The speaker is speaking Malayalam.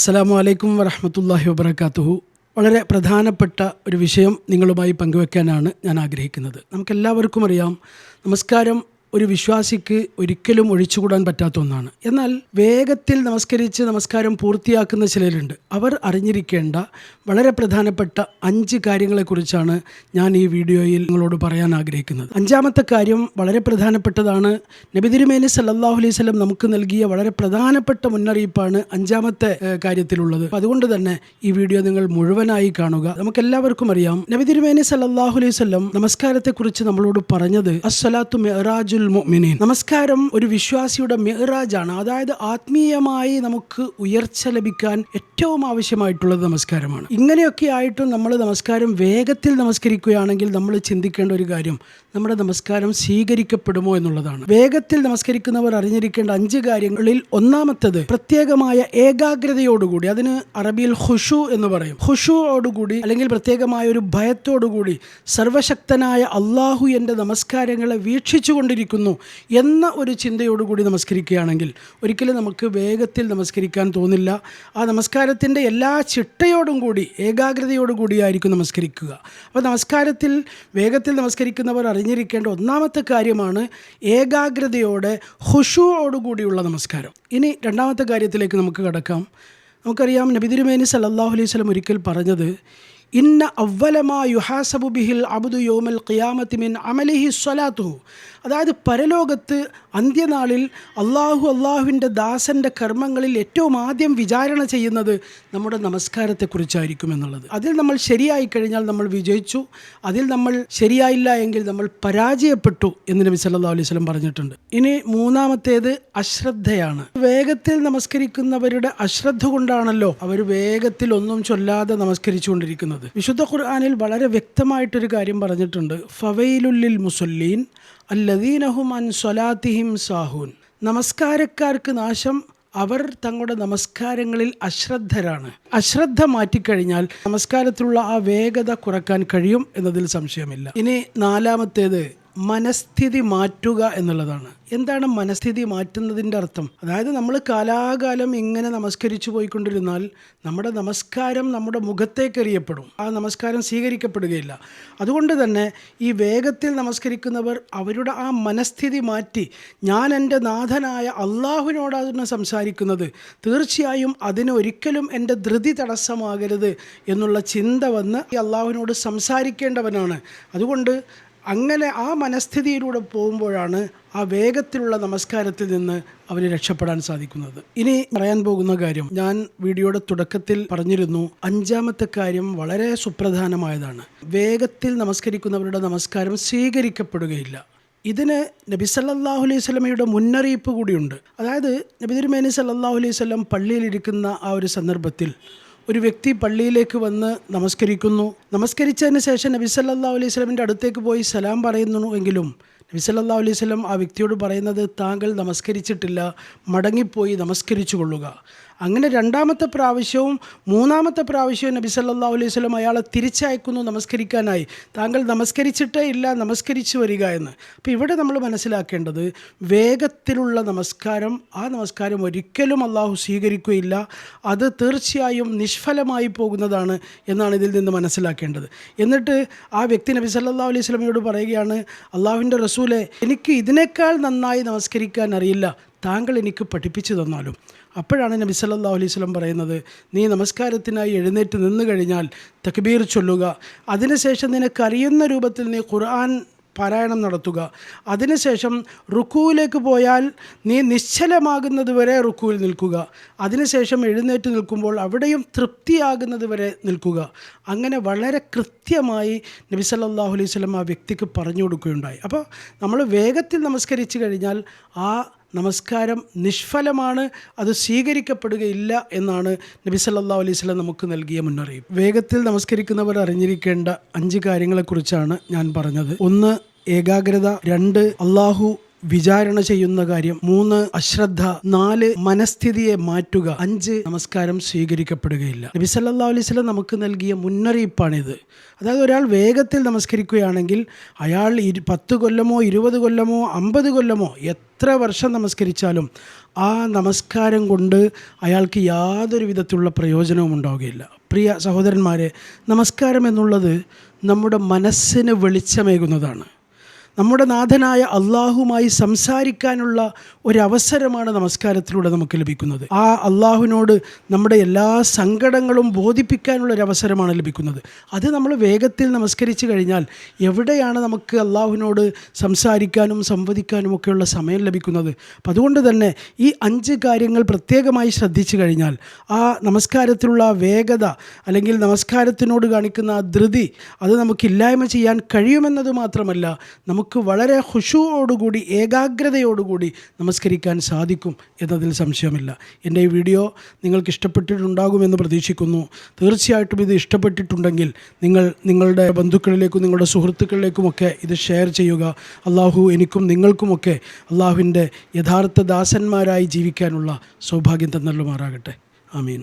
അസ്സലാമു അലൈക്കും വരഹമത്തല്ലാഹി വബർക്കാത്തുഹു വളരെ പ്രധാനപ്പെട്ട ഒരു വിഷയം നിങ്ങളുമായി പങ്കുവെക്കാനാണ് ഞാൻ ആഗ്രഹിക്കുന്നത്. നമുക്കെല്ലാവർക്കും അറിയാം നമസ്കാരം ഒരു വിശ്വാസിക്ക് ഒരിക്കലും ഒഴിച്ചുകൂടാൻ പറ്റാത്ത ഒന്നാണ്. എന്നാൽ വേഗത്തിൽ നമസ്കരിച്ച് നമസ്കാരം പൂർത്തിയാക്കുന്ന ചിലരുണ്ട്. അവർ അറിഞ്ഞിരിക്കേണ്ട വളരെ പ്രധാനപ്പെട്ട അഞ്ച് കാര്യങ്ങളെക്കുറിച്ചാണ് ഞാൻ ഈ വീഡിയോയിൽ നിങ്ങളോട് പറയാൻ ആഗ്രഹിക്കുന്നത്. അഞ്ചാമത്തെ കാര്യം വളരെ പ്രധാനപ്പെട്ടതാണ്. നബി തിരുമേനി സല്ലല്ലാഹു അലൈഹി വസല്ലം നമുക്ക് നൽകിയ വളരെ പ്രധാനപ്പെട്ട മുന്നറിയിപ്പാണ് അഞ്ചാമത്തെ കാര്യത്തിലുള്ളത്. അതുകൊണ്ട് തന്നെ ഈ വീഡിയോ നിങ്ങൾ മുഴുവനായി കാണുക. നമുക്ക് എല്ലാവർക്കും അറിയാം. നബി തിരുമേനി സല്ലല്ലാഹു അലൈഹി വസല്ലം നമസ്കാരത്തെക്കുറിച്ച് നമ്മളോട് പറഞ്ഞത് അസ്സലാത്തു മുഅ്മിനീൻ. നമസ്കാരം. ഒരു വിശ്വാസിയുടെ മെഹ്റാജാണ് അതായത് ആത്മീയമായി നമുക്ക് ഉയർച്ച ലഭിക്കാൻ ഏറ്റവും ആവശ്യമായിട്ടുള്ളത് നമസ്കാരമാണ്. ഇങ്ങനെയൊക്കെ ആയിട്ടും നമ്മൾ നമസ്കാരം വേഗത്തിൽ നമസ്കരിക്കുകയാണെങ്കിൽ നമ്മൾ ചിന്തിക്കേണ്ട ഒരു കാര്യം നമ്മുടെ നമസ്കാരം സ്വീകരിക്കപ്പെടുമോ എന്നുള്ളതാണ്. വേഗത്തിൽ നമസ്കരിക്കുന്നവർ അറിഞ്ഞിരിക്കേണ്ട അഞ്ച് കാര്യങ്ങളിൽ ഒന്നാമത്തത് പ്രത്യേകമായ ഏകാഗ്രതയോടുകൂടി അതിന് അറബിയിൽ ഹുഷു എന്ന് പറയും. ഹുഷുവോടുകൂടി അല്ലെങ്കിൽ പ്രത്യേകമായ ഒരു ഭയത്തോടുകൂടി സർവശക്തനായ അള്ളാഹു എന്റെ നമസ്കാരങ്ങളെ വീക്ഷിച്ചു കൊണ്ടിരിക്കുന്നു എന്ന ഒരു ചിന്തയോടുകൂടി നമസ്കരിക്കുകയാണെങ്കിൽ ഒരിക്കലും നമുക്ക് വേഗത്തിൽ നമസ്കരിക്കാൻ തോന്നില്ല. ആ നമസ്കാരത്തിന്റെ എല്ലാ ചിട്ടയോടും കൂടി ഏകാഗ്രതയോടു കൂടിയായിരിക്കും നമസ്കരിക്കുക. അപ്പോൾ നമസ്കാരത്തിൽ വേഗത്തിൽ നമസ്കരിക്കുന്നവർ അറിഞ്ഞിരിക്കേണ്ട ഒന്നാമത്തെ കാര്യമാണ് ഏകാഗ്രതയോടെ ഹുഷുവോടുകൂടിയുള്ള നമസ്കാരം. ഇനി രണ്ടാമത്തെ കാര്യത്തിലേക്ക് നമുക്ക് കടക്കാം. നമുക്കറിയാം നബിദുരുമേനി സല്ലല്ലാഹു അലൈഹി വസല്ലം ഒരിക്കൽ പറഞ്ഞത് ഇന്ന അവലമാ യുഹാസബു ബിഹിൽ അബ്ദു യോമൽ ഖിയാമത്തി മിൻ അമലിഹി സ്വലാത്തുഹു അതായത് പരലോകത്ത് അന്ത്യനാളിൽ അള്ളാഹു അള്ളാഹുവിന്റെ ദാസന്റെ കർമ്മങ്ങളിൽ ഏറ്റവും ആദ്യം വിചാരണ ചെയ്യുന്നത് നമ്മുടെ നമസ്കാരത്തെക്കുറിച്ചായിരിക്കും എന്നുള്ളത്. അതിൽ നമ്മൾ ശരിയായി കഴിഞ്ഞാൽ നമ്മൾ വിജയിച്ചു. അതിൽ നമ്മൾ ശരിയായില്ല എങ്കിൽ നമ്മൾ പരാജയപ്പെട്ടു എന്ന് നബി സല്ലല്ലാഹു അലൈഹി സ്വലം പറഞ്ഞിട്ടുണ്ട്. ഇനി മൂന്നാമത്തേത് അശ്രദ്ധയാണ്. വേഗത്തിൽ നമസ്കരിക്കുന്നവരുടെ അശ്രദ്ധ കൊണ്ടാണല്ലോ അവർ വേഗത്തിൽ ഒന്നും ചൊല്ലാതെ നമസ്കരിച്ചുകൊണ്ടിരിക്കുന്നത്. വിശുദ്ധ ഖുർആാനിൽ വളരെ വ്യക്തമായിട്ടൊരു കാര്യം പറഞ്ഞിട്ടുണ്ട്. ഫവൈലുല്ലിൽ മുസല്ലീൻ അല്ലദീനഹും അൻ സ്വലാത്തിഹിം സാഹൂൻ. നമസ്കാരക്കാർക്ക് നാശം. അവർ തങ്ങളുടെ നമസ്കാരങ്ങളിൽ അശ്രദ്ധരാണ്. അശ്രദ്ധ മാറ്റിക്കഴിഞ്ഞാൽ നമസ്കാരത്തിലുള്ള ആ വേഗത കുറയ്ക്കാൻ കഴിയും എന്നതിൽ സംശയമില്ല. ഇനി നാലാമത്തേത്. മനസ്ഥിതി മാറ്റുക എന്നുള്ളതാണ്. എന്താണ് മനസ്ഥിതി മാറ്റുന്നതിന്റെ അർത്ഥം? അതായത് നമ്മൾ കാലാകാലം ഇങ്ങനെ നമസ്കരിച്ചു പോയിക്കൊണ്ടിരുന്നാൽ നമ്മുടെ നമസ്കാരം നമ്മുടെ മുഖത്തേക്ക് എറിയപ്പെടും. ആ നമസ്കാരം സ്വീകരിക്കപ്പെടുകയില്ല. അതുകൊണ്ട് തന്നെ ഈ വേഗത്തിൽ നമസ്കരിക്കുന്നവർ അവരുടെ ആ മനസ്ഥിതി മാറ്റി ഞാൻ എന്റെ നാഥനായ അള്ളാഹുവിനോടാണ് സംസാരിക്കുന്നത് തീർച്ചയായും അതിന് ഒരിക്കലും എന്റെ ധൃതി തടസ്സമാകരുത് എന്നുള്ള ചിന്ത വന്ന് ഈ അള്ളാഹുവിനോട് സംസാരിക്കേണ്ടവനാണ്. അതുകൊണ്ട് അങ്ങനെ ആ മനസ്ഥിതിയിലൂടെ പോകുമ്പോഴാണ് ആ വേഗത്തിലുള്ള നമസ്കാരത്തിൽ നിന്ന് അവന് രക്ഷപ്പെടാൻ സാധിക്കുന്നത്. ഇനി പറയാൻ പോകുന്ന കാര്യം ഞാൻ വീഡിയോയുടെ തുടക്കത്തിൽ പറഞ്ഞിരുന്നു അഞ്ചാമത്തെ കാര്യം വളരെ സുപ്രധാനമായതാണ്. വേഗത്തിൽ നമസ്കരിക്കുന്നവരുടെ നമസ്കാരം സ്വീകരിക്കപ്പെടുകയില്ല. ഇതിന് നബി സല്ലാഹു അലൈഹി സ്വലമയുടെ മുന്നറിയിപ്പ് കൂടിയുണ്ട്. അതായത് നബി തിരുമേനി സല്ലല്ലാഹു അലൈഹി സ്വലം പള്ളിയിലിരിക്കുന്ന ആ ഒരു സന്ദർഭത്തിൽ ഒരു വ്യക്തി പള്ളിയിലേക്ക് വന്ന് നമസ്കരിക്കുന്നു. നമസ്കരിച്ചതിന് ശേഷം നബി അലൈഹി സ്വലമിന്റെ അടുത്തേക്ക് പോയി സലാം പറയുന്നു എങ്കിലും നബി സല്ലല്ലാഹു അലൈഹി ആ വ്യക്തിയോട് പറയുന്നത് താങ്കൾ നമസ്കരിച്ചിട്ടില്ല മടങ്ങിപ്പോയി നമസ്കരിച്ചു കൊള്ളുക അങ്ങനെ രണ്ടാമത്തെ പ്രാവശ്യവും മൂന്നാമത്തെ പ്രാവശ്യവും നബി സല്ലല്ലാഹു അലൈഹി സ്വലം അയാളെ തിരിച്ചയക്കുന്നു നമസ്കരിക്കാനായി. താങ്കൾ നമസ്കരിച്ചിട്ടേ ഇല്ല നമസ്കരിച്ചു വരിക എന്ന്. അപ്പോൾ ഇവിടെ നമ്മൾ മനസ്സിലാക്കേണ്ടത് വേഗത്തിലുള്ള നമസ്കാരം ആ നമസ്കാരം ഒരിക്കലും അള്ളാഹു സ്വീകരിക്കുകയില്ല. അത് തീർച്ചയായും നിഷ്ഫലമായി പോകുന്നതാണ് എന്നാണ് ഇതിൽ നിന്ന് മനസ്സിലാക്കേണ്ടത്. എന്നിട്ട് ആ വ്യക്തി നബി സല്ലല്ലാഹു അലൈഹി സ്വലമയോട് പറയുകയാണ് അള്ളാഹുവിന്റെ റസൂലെ എനിക്ക് ഇതിനേക്കാൾ നന്നായി നമസ്കരിക്കാൻ അറിയില്ല. താങ്കൾ എനിക്ക് പഠിപ്പിച്ചു തന്നാലും. അപ്പോഴാണ് നബി സല്ലാ അലൈഹി വസല്ലം പറയുന്നത് നീ നമസ്കാരത്തിനായി എഴുന്നേറ്റ് നിന്ന് കഴിഞ്ഞാൽ തക്ബീർ ചൊല്ലുക. അതിനുശേഷം നിനക്കറിയുന്ന രൂപത്തിൽ നീ ഖുർആൻ പാരായണം നടത്തുക. അതിനുശേഷം റുക്കുവിലേക്ക് പോയാൽ നീ നിശ്ചലമാകുന്നത് വരെ റുക്കുവിൽ നിൽക്കുക. അതിനുശേഷം എഴുന്നേറ്റ് നിൽക്കുമ്പോൾ അവിടെയും തൃപ്തിയാകുന്നത് വരെ നിൽക്കുക. അങ്ങനെ വളരെ കൃത്യമായി നബി സല്ലാഹു അലൈഹി സ്വലം ആ വ്യക്തിക്ക് പറഞ്ഞു കൊടുക്കുകയുണ്ടായി. അപ്പോൾ നമ്മൾ വേഗത്തിൽ നമസ്കരിച്ചു കഴിഞ്ഞാൽ ആ നമസ്കാരം നിഷ്ഫലമാണ് അത് സ്വീകരിക്കപ്പെടുകയില്ല എന്നാണ് നബി സല്ലാ അലൈഹി വസല്ലം നമുക്ക് നൽകിയ മുന്നറിയിപ്പ്. വേഗത്തിൽ നമസ്കരിക്കുന്നവർ അറിഞ്ഞിരിക്കേണ്ട അഞ്ച് കാര്യങ്ങളെക്കുറിച്ചാണ് ഞാൻ പറഞ്ഞത്. ഒന്ന് ഏകാഗ്രത രണ്ട് അള്ളാഹു വിചാരണ ചെയ്യുന്ന കാര്യം മൂന്ന് അശ്രദ്ധ നാല് മനസ്ഥിതിയെ മാറ്റുക അഞ്ച് നമസ്കാരം സ്വീകരിക്കപ്പെടുകയില്ല. നബി സല്ലല്ലാഹു അലൈഹി വസല്ലം നമുക്ക് നൽകിയ മുന്നറിയിപ്പാണിത്. അതായത് ഒരാൾ വേഗത്തിൽ നമസ്കരിക്കുകയാണെങ്കിൽ അയാൾ ഇരു പത്ത് കൊല്ലമോ ഇരുപത് കൊല്ലമോ അമ്പത് കൊല്ലമോ എത്ര വർഷം നമസ്കരിച്ചാലും ആ നമസ്കാരം കൊണ്ട് അയാൾക്ക് യാതൊരു വിധത്തിലുള്ള പ്രയോജനവും ഉണ്ടാവുകയില്ല. പ്രിയ സഹോദരന്മാരെ നമസ്കാരം എന്നുള്ളത് നമ്മുടെ മനസ്സിന് വെളിച്ചമേകുന്നതാണ്. നമ്മുടെ നാഥനായ അള്ളാഹുമായി സംസാരിക്കാനുള്ള ഒരവസരമാണ് നമസ്കാരത്തിലൂടെ നമുക്ക് ലഭിക്കുന്നത്. ആ അള്ളാഹുവിനോട് നമ്മുടെ എല്ലാ സങ്കടങ്ങളും ബോധിപ്പിക്കാനുള്ള ഒരു അവസരമാണ് ലഭിക്കുന്നത്. അത് നമ്മൾ വേഗത്തിൽ നമസ്കരിച്ചു കഴിഞ്ഞാൽ എവിടെയാണ് നമുക്ക് അള്ളാഹുവിനോട് സംസാരിക്കാനും സംവദിക്കാനും ഒക്കെയുള്ള സമയം ലഭിക്കുന്നത്? അപ്പം അതുകൊണ്ട് തന്നെ ഈ അഞ്ച് കാര്യങ്ങൾ പ്രത്യേകമായി ശ്രദ്ധിച്ചു കഴിഞ്ഞാൽ ആ നമസ്കാരത്തിലുള്ള വേഗത അല്ലെങ്കിൽ നമസ്കാരത്തിനോട് കാണിക്കുന്ന ആ ധൃതി അത് നമുക്ക് ഇല്ലായ്മ ചെയ്യാൻ കഴിയുമെന്നത് മാത്രമല്ല നമുക്ക് വളരെ ഹുഷുവോടുകൂടി ഏകാഗ്രതയോടുകൂടി നമസ്കരിക്കാൻ സാധിക്കും എന്നതിൽ സംശയമില്ല. എന്റെ ഈ വീഡിയോ നിങ്ങൾക്ക് ഇഷ്ടപ്പെട്ടിട്ടുണ്ടാകുമെന്ന് പ്രതീക്ഷിക്കുന്നു. തീർച്ചയായിട്ടും ഇത് ഇഷ്ടപ്പെട്ടിട്ടുണ്ടെങ്കിൽ നിങ്ങൾ നിങ്ങളുടെ ബന്ധുക്കളിലേക്കും നിങ്ങളുടെ സുഹൃത്തുക്കളിലേക്കുമൊക്കെ ഇത് ഷെയർ ചെയ്യുക. അള്ളാഹു എനിക്കും നിങ്ങൾക്കുമൊക്കെ അള്ളാഹുവിന്റെ യഥാർത്ഥ ദാസന്മാരായി ജീവിക്കാനുള്ള സൗഭാഗ്യം തന്നല്ലുമാറാകട്ടെ ആമീൻ.